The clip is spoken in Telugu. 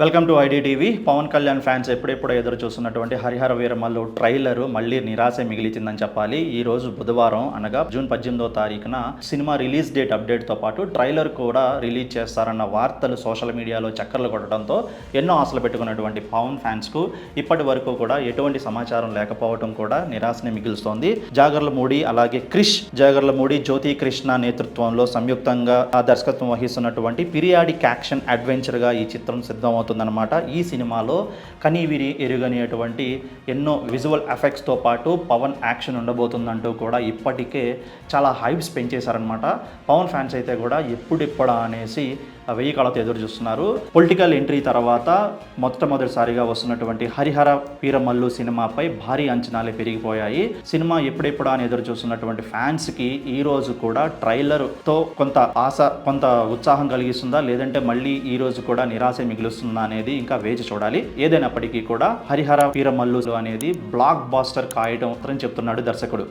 Welcome to ID TV Pawan Kalyan fans ఎప్పుడెప్పుడు ఎదురు చూస్తున్నటువంటి హరిహర వీరమల్లు ట్రైలర్ మళ్ళీ నిరాశ మిగిలిచిందని చెప్పాలి. ఈ రోజు బుధవారం అనగా జూన్ పద్దెనిమిదో తారీఖున సినిమా రిలీజ్ డేట్ అప్డేట్తో పాటు ట్రైలర్ కూడా రిలీజ్ చేస్తారన్న వార్తలు సోషల్ మీడియాలో చక్కర్లు కొట్టడంతో ఎన్నో ఆశలు పెట్టుకున్నటువంటి పవన్ ఫ్యాన్స్కు ఇప్పటి వరకు కూడా ఎటువంటి సమాచారం లేకపోవడం కూడా నిరాశని మిగులుస్తోంది. జాగర్లమూడి అలాగే క్రిష్ జాగర్లమూడి జ్యోతి కృష్ణ నేతృత్వంలో సంయుక్తంగా దర్శకత్వం వహిస్తున్నటువంటి పిరియాడిక్ యాక్షన్ అడ్వెంచర్గా ఈ చిత్రం సిద్ధం అవుతుందన్నమాట ఈ సినిమాలో కనీవిరి ఎరుగనేటువంటి ఎన్నో విజువల్ ఎఫెక్ట్స్తో పాటు పవన్ యాక్షన్ ఉండబోతుందంటూ కూడా ఇప్పటికే చాలా హైప్స్ పెంచేశారనమాట పవన్ ఫ్యాన్స్ అయితే కూడా ఎప్పుడెప్పుడా అనేసి వెయ్యి కాలతో ఎదురు చూస్తున్నారు. పొలిటికల్ ఎంట్రీ తర్వాత మొట్టమొదటిసారిగా వస్తున్నటువంటి హరిహర వీరమల్లు సినిమాపై భారీ అంచనాలే పెరిగిపోయాయి. సినిమా ఎప్పుడెప్పుడా అని ఎదురు చూస్తున్నటువంటి ఫ్యాన్స్కి ఈ రోజు కూడా ట్రైలర్తో కొంత ఆశ కొంత ఉత్సాహం కలిగిస్తుందా? లేదంటే మళ్ళీ ఈ రోజు కూడా నిరాశ మిగులుస్తుందా? అనేది ఇంకా వేచి చూడాలి. ఏదైనప్పటికీ కూడా హరిహర వీరమల్లు అనేది బ్లాక్ బాస్టర్ కాయటం అని చెప్తున్నాడు దర్శకుడు.